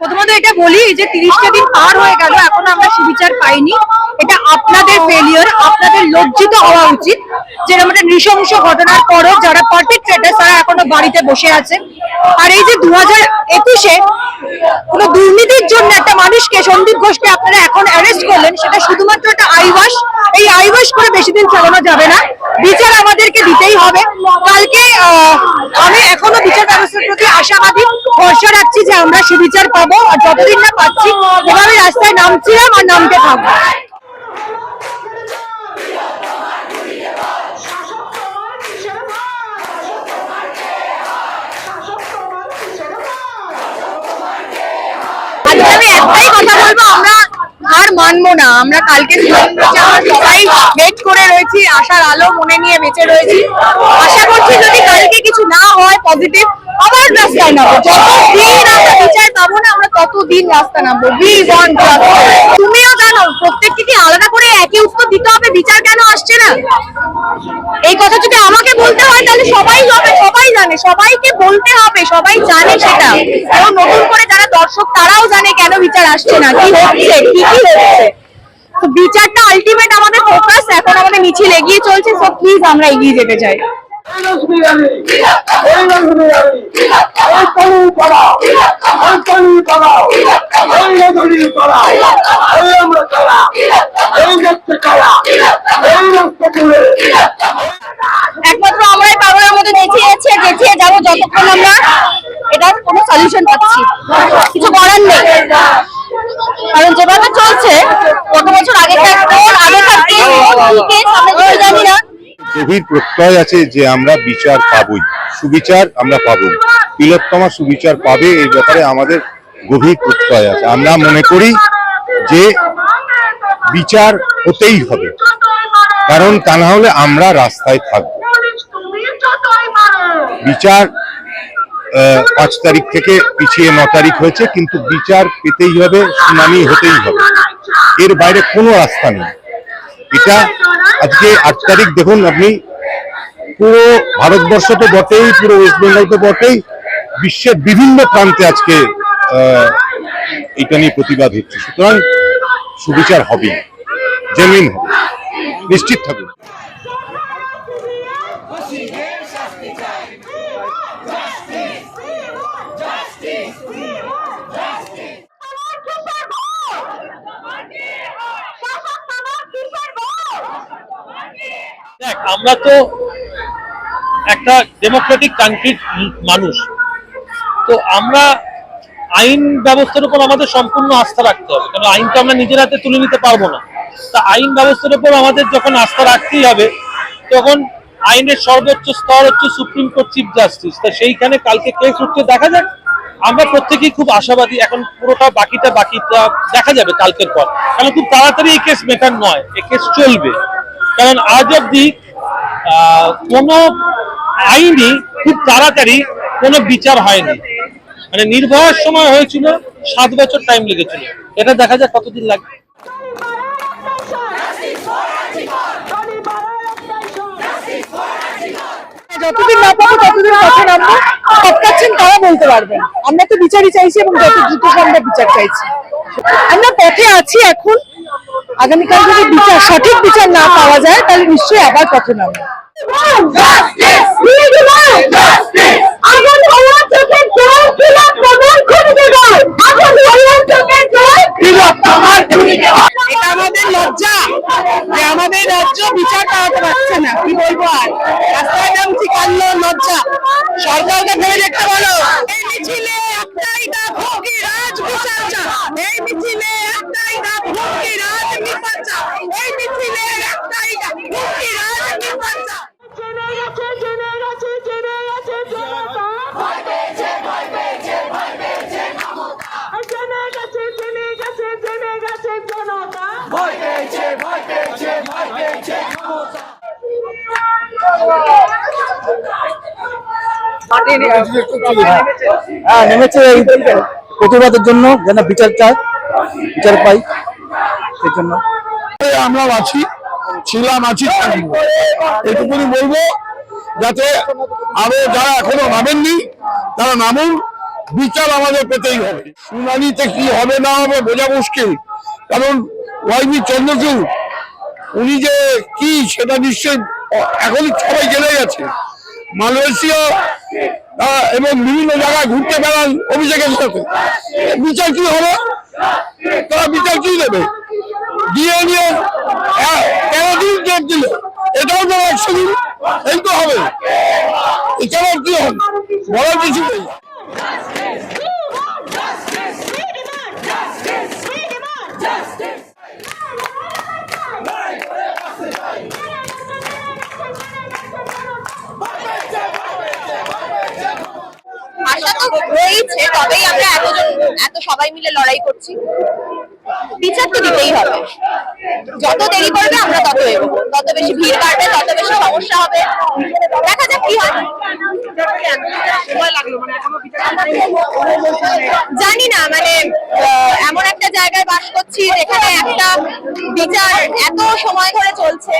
প্রথমত এটা বলি যে তিরিশটা দিন পার হয়ে গেল, এখনও আমরা সুবিচার পাইনি। এটা আপনাদের ফেলিয়ার আপনাদের লজ্জিত হওয়া উচিত। যে আমাদের নৃশংস ঘটনার পরও যারা পার্টিক্রেটার তারা এখনও বাড়িতে বসে আছে। আর এই যে দু হাজার একুশে কোনো দুর্নীতির জন্য একটা মানুষকে, সন্দীপ ঘোষকে আপনারা এখন অ্যারেস্ট করলেন, সেটা শুধুমাত্র একটা আইওয়াস। এই আইওয়াস করে বেশি দিন চালানো যাবে না। বিচার আমাদেরকে দিতেই হবে। কালকে আমি এখনও বিচার ব্যবস্থার প্রতি আশাবাদী ভরসা রাখছি যে আমরা সুবিচার পাবো আর যতদিন না পাচ্ছি, এভাবে রাস্তায় নামছিলাম আর নামতে থাকব। আমি একটাই কথা বলব, আমরা আর মানবো না। আমরা কালকে করে রয়েছি, আশার আলো মনে নিয়ে বেঁচে রয়েছি। আশা যদি কালকে কিছু না হয় পজিটিভ আবার রাস্তায় নামবো যতদিন আমরা বিচার পাবো না, আমরা ততদিন রাস্তা নামবো। উই ওয়ান্ট তুমিও জানো, প্রত্যেককে কি আলাদা করে একই উত্তর দিতে হবে? বিচার কেন আসছে না? এই কথা যদি আমাকে বলতে হয়, তাহলে সবাই হবে সবাই জানে। সবাইকে বলতে হবে, সবাই জানে সেটা। এবং নতুন করে যারা দর্শক, তারাও জানে কেন বিচার আসছে না, কি হচ্ছে, কি কি হচ্ছে। বিচারটা আলটিমেট আমাদের ফোকাস এখন আমাদের মিছিল এগিয়ে চলছে সো প্লিজ আমরা এগিয়ে যেতে চাই। একমাত্র আমরাই পাগলের মতো চেঁচিয়ে যাচ্ছে চেঁচিয়ে যাব যতক্ষণ আমরা। এটার কোনো সলিউশন পাচ্ছি কিছু করার নেই। কারণ যেভাবে চলছে কত বছর আগেকার কোন আগেকার কেস কি কেস আমরা কিছু জানি না গভীর প্রত্যয় আছে যে আমরা বিচার পাবই। সুবিচার আমরা পাবই। তিলোত্তমা সুবিচার পাবে এই ব্যাপারে আমাদের গভীর প্রত্যয় আছে। আমরা মনে করি যে বিচার হতেই হবে। কারণ তা না হলে আমরা রাস্তায় থাকব। বিচার পাঁচ তারিখ থেকে পিছিয়ে ন তারিখ হয়েছে, কিন্তু বিচার পেতেই হবে, শুনানি হতেই হবে। এর বাইরে কোনো রাস্তা নেই। এটা আজকে আট তারিখ দেখুন আপনি, পুরো ভারতবর্ষ তো বটেই, পুরো ওয়েস্ট বেঙ্গল তো বটেই, বিশ্বের বিভিন্ন প্রান্তে আজকে এটা নিয়ে প্রতিবাদ হচ্ছে। সুতরাং সুবিচার হবে জেনুইন হবে, নিশ্চিত থাকুন দেখ আমরা তো একটা ডেমোক্রেটিক কান্ট্রির মানুষ। তো আমরা আইন ব্যবস্থার উপর আমাদের সম্পূর্ণ আস্থা রাখতে হবে। কারণ আইন তো আমরা নিজের হাতে তুলে নিতে পারব না। তা আইন ব্যবস্থার উপর আমাদের যখন আস্থা রাখতেই হবে, তখন আইনের সর্বোচ্চ স্তর হচ্ছে সুপ্রিম কোর্ট চিফ জাস্টিস তা সেইখানে কালকে কেস উঠতে দেখা যাক। আমরা প্রত্যেকেই খুব আশাবাদী, এখন পুরোটা বাকিটা বাকিটা দেখা যাবে কালকের পর। কারণ খুব তাড়াতাড়ি এই কেস মেটার নয়, এই কেস চলবে। কারণ আজ অব্দি কোনো আইনই খুব তাড়াতাড়ি কোনো বিচার হয়নি। মানে নির্ভয়ার সময় হয়েছিল, সাত বছর টাইম লেগেছিল। এটা দেখা যাক কতদিন লাগবে যতদিন না তারা বলতে পারবেন আমরা তো বিচারই চাইছি এবং যত বিচার চাইছি। আমরা পথে আছি এখন। আগামীকাল যদি বিচার, সঠিক বিচার না পাওয়া যায়, তাহলে নিশ্চয়ই আবার পথে নামবো। এটা আমাদের লজ্জা যে আমাদের রাজ্য বিচার পারছে না। কি বলব আর? রাস্তায় নামছি কান্দ লজ্জা। সরকারকে ভেবে দেখতে বলো। এই মিছিলে একটাই দাবি ভোগী রাজ বিচার চাও। এই মিছিলে একটাই দাবি ভোগী রাজ বিচার চাও। এই মিছিলে একটাই দাবি ভোগী রাজ বিচার চাও। জেনে গেছে জেনে গেছে জেনে গেছে জনতা ভয় পেয়েছে ভয় পেয়েছে ভয় পেয়েছে মমতা জেনে গেছে জেনে গেছে জেনে গেছে জনতা ভয় পেয়েছে ভয় পেয়েছে ভয় পেয়েছে হ্যাঁ নেমেছে এই প্রতিবাদের জন্য যেন বিচার চায় বিচার পাই সেই জন্য আমরাও আছি ছিলাম আছি। এটুকুনি বলব যাতে আরও যারা এখনও নামেননি তারা নামুন বিচার আমাদের পেতেই হবে শুনানিতে কি হবে না হবে বোঝা মুশকিল কারণ ওয়াইবি চন্দ্রচূড়। উনি যে কি, সেটা নিশ্চয়ই এখনই সবাই জেনে গেছে। মালয়েশিয়া এবং বিভিন্ন জায়গায় ঘুরতে বেড়ান অভিষেকের সাথে। বিচার কি হবে? তারা বিচার কি দেবে? দিয়ে নিয়ে তেরো দিন জেট দিল? এটাও তো একশো দিন, এই তো হবে। এছাড়াও কি হবে? বলার কিছু নেই আশা তো রয়েছে তবেই আমরা এতজন এত সবাই মিলে লড়াই করছি। বিচার তো দিতেই হবে। যত দেরি করবে আমরা তত এগোবো। তত বেশি ভিড় বাড়বে, তত বেশি সমস্যা হবে। দেখা যাক কি হয়। জানি না মানে আহ, এমন একটা জায়গায় বাস করছি যেখানে একটা বিচার এত সময় ধরে চলছে।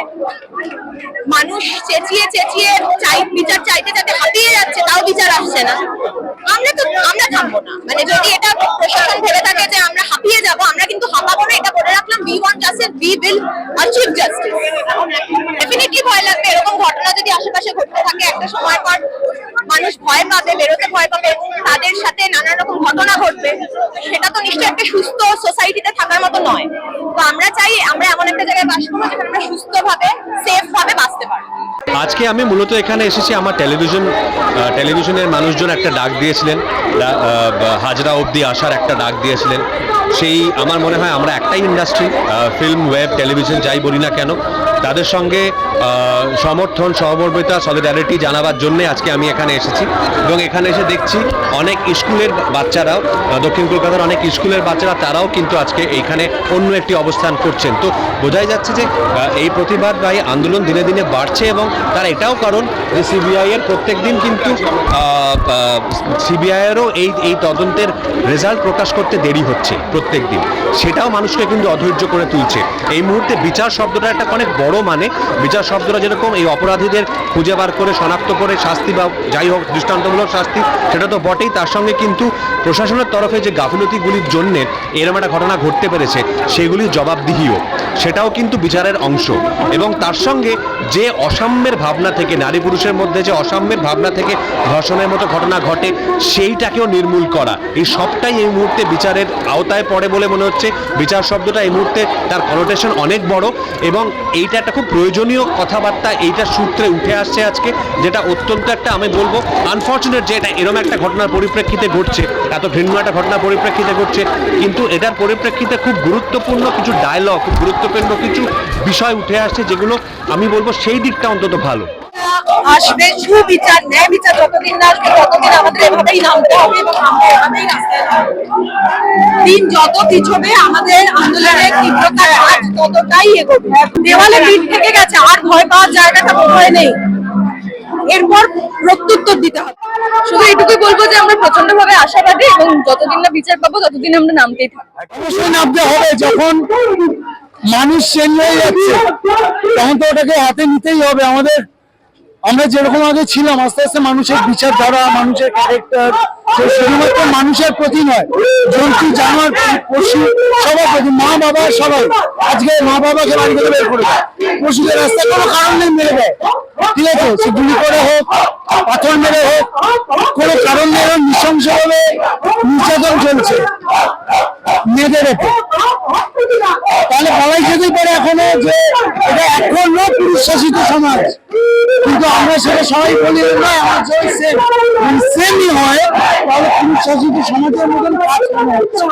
মানুষ চেঁচিয়ে চেঁচিয়ে চাই বিচার চাইতে চাইতে হাঁপিয়ে যাচ্ছে তাও বিচার আসছে না। আমরা তো আমরা থামবো না। মানে যদি এটা প্রশাসন ভেবে থাকে যে আমরা হাঁপিয়ে যাব আমরা কিন্তু হাঁপাবো না এটা বলে রাখলাম we want justice we will achieve justice definitely ভয় লাগবে এরকম ঘটনা যদি আশেপাশে ঘটতে থাকে একটা সময় পর মানুষ ভয় পাবে, বেরোতে ভয় পাবে, তাদের সাথে নানা রকম ঘটনা ঘটবে, সেটা তো নিশ্চয়ই একটা সুস্থ সোসাইটিতে থাকার মতো নয়। তো আমরা চাই আমরা এমন একটা জায়গায় বাস করব যেখানে আমরা সুস্থভাবে সেফ ভাবে বাঁচতে পারব। আজকে আমি মূলত এখানে এসেছি, আমার টেলিভিশন টেলিভিশনের মানুষজন একটা ডাক দিয়েছিলেন হাজরা অবধি আসার একটা ডাক দিয়েছিলেন। সেই আমার মনে হয় আমরা একটাই ইন্ডাস্ট্রি ফিল্ম ওয়েব টেলিভিশন যাই বলি না কেন, তাদের সঙ্গে সমর্থন, সহমর্মিতা সলিডারিটি জানাবার জন্যে আজকে আমি এখানে এসেছি। এবং এখানে এসে দেখছি অনেক স্কুলের বাচ্চারাও দক্ষিণ কলকাতার অনেক স্কুলের বাচ্চারা, তারাও কিন্তু আজকে এইখানে অন্য একটি অবস্থান করছেন। তো বোঝাই যাচ্ছে যে এই প্রতিবাদ বা এই আন্দোলন দিনে দিনে বাড়ছে এবং তার এটাও কারণ যে সিবিআই এর প্রত্যেক দিন কিন্তু সিবিআইয়েরও এই এই তদন্তের রেজাল্ট প্রকাশ করতে দেরি হচ্ছে প্রত্যেক দিন। সেটাও মানুষকে কিন্তু অধৈর্য করে তুলছে। এই মুহূর্তে বিচার শব্দটা একটা অনেক বড় মানে। বিচার শব্দটা যেরকম এই অপরাধীদের খুঁজে বার করে, শনাক্ত করে, শাস্তি বা যাই হোক, দৃষ্টান্তমূলক শাস্তি, সেটা তো বটেই। তার সঙ্গে কিন্তু প্রশাসনের তরফে যে গাফিলতিগুলির জন্য এরম একটা ঘটনা ঘটতে পেরেছে সেগুলির জবাবদিহিও। সেটাও কিন্তু বিচারের অংশ। এবং তার সঙ্গে যে অসাম্যের ভাবনা থেকে, নারী পুরুষের মধ্যে যে অসাম্যের ভাবনা থেকে ধর্ষণের মতো ঘটনা ঘটে, সেইটাকেও নির্মূল করা। এই সবটাই এই মুহূর্তে বিচারের আওতায় পড়ে বলে মনে হচ্ছে। বিচার শব্দটা এই মুহূর্তে তার কনোটেশন অনেক বড় এবং এইটা একটা খুব প্রয়োজনীয় কথাবার্তা, এইটা সূত্রে উঠে আসছে আজকে, যেটা অত্যন্ত একটা আমি বলব আনফর্চুনেট যে এটা এরম একটা ঘটনার পরিপ্রেক্ষিতে ঘটছে, এত ভিন্ন একটা ঘটনার পরিপ্রেক্ষিতে ঘটছে, কিন্তু এটার পরিপ্রেক্ষিতে খুব গুরুত্বপূর্ণ কিছু ডায়লগ গুরুত্বপূর্ণ কিছু বিষয় উঠে আসছে যেগুলো আমি বলব সেই দিকটা অন্তত ভালো। আসবে সুবিচার ন্যায় বিচার যতদিন না আসবে ততদিন আমাদের এভাবেই নামতে হবে এবং আমরা এভাবেই রাস্তায় দিন যত পিছবে আমাদের আন্দোলনের তীব্রতা আজ ততটাই এগোবে। দেওয়ালে থেকে গেছে আর ভয় পাওয়ার জায়গাটা কোথায় নেই। এরপর প্রত্যুত্তর দিতে হবে। শুধু এটুকুই বলব যে আমরা প্রচণ্ড ভাবে আশাবাদী এবং যতদিন না বিচার পাবো ততদিন আমরা নামতেই থাকব। অবশ্যই নামতে হবে যখন মানুষ চেঞ্জ হয়ে যাচ্ছে। তখন তো ওটাকে হাতে নিতেই হবে। আমাদের, আমরা যেরকম আগে ছিলাম, আস্তে আস্তে মানুষের বিচারধারা, মানুষের ক্যারেক্টার শুধুমাত্র মানুষের প্রতি নয়, জন্তু, জানোয়ার, পশু, সবার প্রতি, মা, বাবা, সবাই। আজকে মা, বাবাকে বাড়ি থেকে বের করে দেয়। পশুদের রাস্তায় কোনো কারণ নেই মেরে দেয়। ঠিক আছে? সে গুলি করে হোক, পাথর মেরে হোক, কোনো কারণ নেই নৃশংসভাবে নির্যাতন চলছে। মেয়েদের তাহলে বলাই যেতেই পারে এখনও যে এটা এখনও পুরুষ শাসিত সমাজ। কিন্তু আমরা সেটা সবাই বলি, না, আমার যদি সেম সেমই হয়, তাহলে পুরুষ শাসিত সমাজের মতন কাজ কেন হচ্ছে?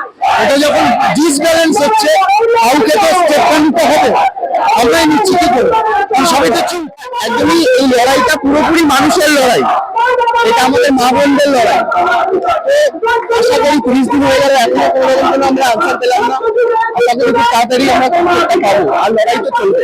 এটা যখন ডিসব্যালেন্স হচ্ছে, কাউকে তো স্টেপ নিতে হবে। আমরাই নিচ্ছি, কি করে? সবাই তো চুপ একদমই এই লড়াইটা পুরোপুরি মানুষের লড়াই। এটা আমাদের মা বোনদের লড়াই। আশা করি তিরিশ দিন হয়ে গেল, এখনও কোনো রকম কোনো আমরা আনসার পেলাম না। আশা করি খুব তাড়াতাড়ি আমরা পাবো। আর লড়াই তো চলবে।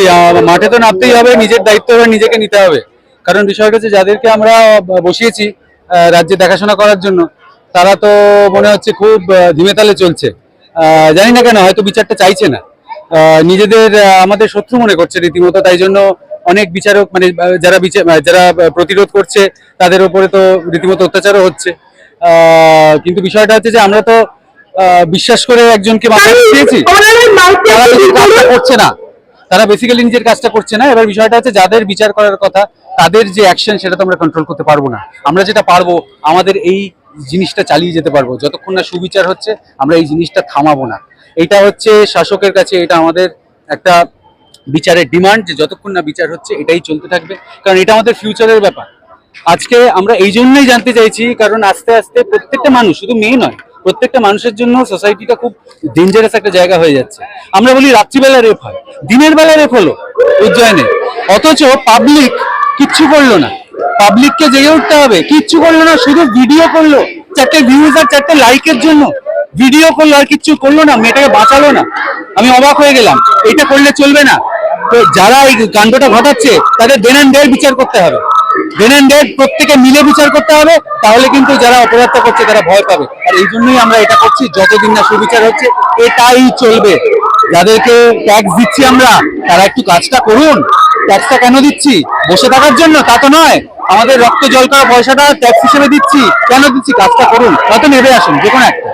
অ্যাবসলিউটলি মাঠে তো নামতেই হবে নিজের দায়িত্ব নিজেকে নিতে হবে। কারণ বিষয়টা হচ্ছে যাদেরকে আমরা বসিয়েছি রাজ্যে দেখাশোনা করার জন্য তারা তো মনে হচ্ছে খুব ধিমে তালে চলছে। জানি না কেন হয়তো বিচারটা চাইছে না। নিজেদের আমাদের শত্রু মনে করছে রীতিমতো তাই জন্য অনেক বিচারক মানে যারা বিচার যারা প্রতিরোধ করছে তাদের উপরে তো রীতিমতো অত্যাচারও হচ্ছে। আহ, কিন্তু বিষয়টা হচ্ছে যে আমরা তো আহ, বিশ্বাস করে একজনকে মাথায় দিয়েছি। তারা করছে না। তারা বেসিক্যালি নিজের কাজটা করছে না। এবার বিষয়টা হচ্ছে যাদের বিচার করার কথা, তাদের যে অ্যাকশন সেটা তো আমরা কন্ট্রোল করতে পারব না। আমরা যেটা পারব, আমাদের এই জিনিসটা চালিয়ে যেতে পারব। যতক্ষণ না সুবিচার হচ্ছে, আমরা এই জিনিসটা থামাবো না। এটা হচ্ছে শাসকের কাছে, এটা আমাদের একটা বিচারের ডিমান্ড যে যতক্ষণ না বিচার হচ্ছে, এটাই চলতে থাকবে। কারণ এটা আমাদের ফিউচারের ব্যাপার। আজকে আমরা এই জন্যই জানতে চাইছি, কারণ আস্তে আস্তে প্রত্যেকটা মানুষ, শুধু মেয়ে নয় প্রত্যেকটা মানুষের জন্য সোসাইটিটা খুব ডেঞ্জারাস একটা জায়গা হয়ে যাচ্ছে। আমরা বলি রাত্রিবেলা রেপ হয়, দিনের বেলা রেপ হলো উজ্জয়নে। অথচ পাবলিক কিচ্ছু করল না। পাবলিককে জেগে উঠতে হবে, কিচ্ছু করল না, শুধু ভিডিও করল, চারটে ভিউজ আর চারটে লাইকের জন্য। ভিডিও করল আর কিচ্ছু করল না, মেয়েটাকে বাঁচালো না। আমি অবাক হয়ে গেলাম এটা করলে চলবে না। তো যারা এই কাণ্ডটা ঘটাচ্ছে, তাদের দেন বিচার করতে হবে। দেন ডেড প্রত্যেকে মিলে বিচার করতে হবে, তাহলে কিন্তু যারা অপরাধটা করছে তারা ভয় পাবে। আর এই জন্যই আমরা এটা করছি, যতদিন না সুবিচার হচ্ছে, এটাই চলবে। যাদেরকে ট্যাক্স দিচ্ছি আমরা, তারা একটু কাজটা করুন। ট্যাক্সটা কেন দিচ্ছি? বসে থাকার জন্য, তা তো নয়। আমাদের রক্ত, জল করা পয়সাটা ট্যাক্স হিসেবে দিচ্ছি। কেন দিচ্ছি? কাজটা করুন। হয়তো নেবে আসুন, যে কোনো একটা।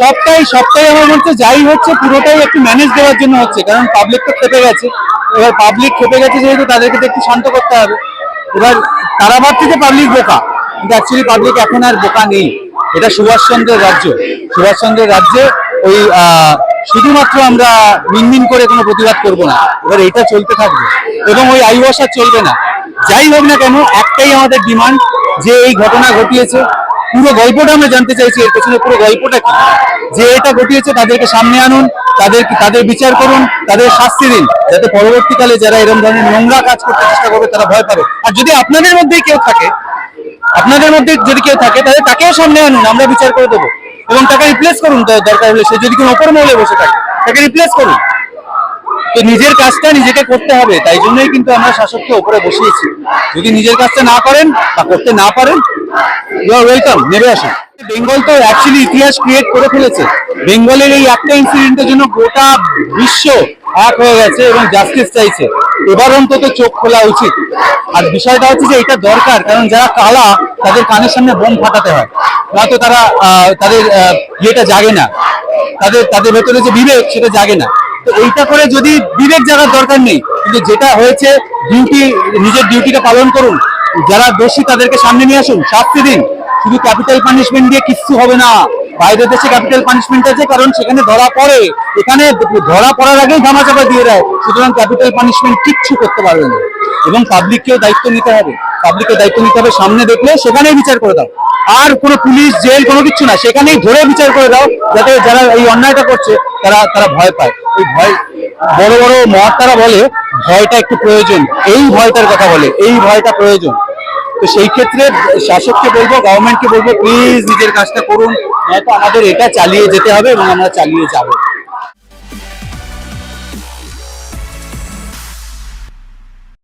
সবটাই সবটাই আমার মধ্যে যাই হচ্ছে, পুরোটাই একটু ম্যানেজ দেওয়ার জন্য হচ্ছে, কারণ পাবলিক তো খেপে গেছে। এবার পাবলিক খেপে গেছে যেহেতু তাদেরকে তো একটু শান্ত করতে হবে। এবার তারা ভাবছে যে পাবলিক বোকা, কিন্তু অ্যাকচুয়ালি পাবলিক এখন আর বোকা নেই। এটা সুভাষচন্দ্রের রাজ্য। সুভাষচন্দ্রের রাজ্যে ওই শুধুমাত্র আমরা মিনমিন করে কোনো প্রতিবাদ করব না। এবার এটা চলতে থাকবে। এবং ওই আইওয়াস চলবে না। যাই হোক না কেন, একটাই আমাদের ডিমান্ড যে এই ঘটনা ঘটিয়েছে। পুরো গল্পটা আমরা জানতে চাইছি, এর পেছনে পুরো গল্পটা কি? যে এটা ঘটিয়েছে, তাদেরকে সামনে আনুন। তাদের তাদের বিচার করুন, তাদের শাস্তি দিন, যাতে পরবর্তীকালে যারা এরকম ধরনের নোংরা কাজ করতে চেষ্টা করবে, তারা ভয় পাবে। আর যদি আপনাদের মধ্যেই কেউ থাকে, আপনাদের মধ্যে যদি কেউ থাকে, তাহলে তাকেও সামনে আনুন, আমরা বিচার করে দেবো। এবং তাকে রিপ্লেস করুন দরকার হলে সে যদি কোনো ওপর মহলে বসে থাকে, তাকে রিপ্লেস করুন। তো নিজের কাজটা নিজেকে করতে হবে, তাই জন্যই কিন্তু আমরা শাসককে ওপরে বসিয়েছি। যদি নিজের কাজটা না করেন বা করতে না পারেন ওয়েলকাম নেমে আসুন বেঙ্গল তো অ্যাকচুয়ালি ইতিহাস ক্রিয়েট করে ফেলেছে। বেঙ্গলের এই একটা ইনসিডেন্টের জন্য গোটা বিশ্ব এক হয়ে গেছে এবং জাস্টিস চাইছে। এবার অন্তত চোখ খোলা উচিত। আর বিষয়টা হচ্ছে যে এটা দরকার, কারণ যারা কালা, তাদের কানের সামনে বোম ফাটাতে হয়। নয়তো তারা তাদের ইয়েটা জাগে না। তাদের তাদের ভেতরে যে বিবেক, সেটা জাগে না। তো এইটা করে যদি বিবেক জাগার দরকার নেই, কিন্তু যেটা হয়েছে ডিউটি নিজের ডিউটিটা পালন করুন। যারা দোষী, তাদেরকে সামনে নিয়ে আসুন। শাস্তি দিন। শুধু ক্যাপিটাল পানিশমেন্ট দিয়ে কিচ্ছু হবে না। বাইরের দেশে ক্যাপিটাল পানিশমেন্ট আছে, কারণ সেখানে ধরা পড়ে। এখানে ধরা পড়ার আগেই ধামাচাপা দিয়ে দেয়। সুতরাং ক্যাপিটাল পানিশমেন্ট কিচ্ছু করতে পারবে না। এবং পাবলিককেও দায়িত্ব নিতে হবে। পাবলিকের দায়িত্ব নিতে হবে। সামনে দেখলে সেখানেই বিচার করে দাও। আর কোনো পুলিশ, জেল কোনো কিছু না। সেখানেই ধরে বিচার করে দাও, যাতে যারা এই অন্যায়টা করছে, তারা তারা ভয় পায়। ওই ভয়, বড় বড় মহাত্মারা বলে, ভয়টা একটু প্রয়োজন। এই ভয়টার কথা বলে, এই ভয়টা প্রয়োজন। তো সেই ক্ষেত্রে শাসককে বলব গভর্নমেন্টকে বলব প্লিজ নিজের কাজটা করুন। নয়তো আমাদের এটা চালিয়ে যেতে হবে এবং আমরা চালিয়ে যাব।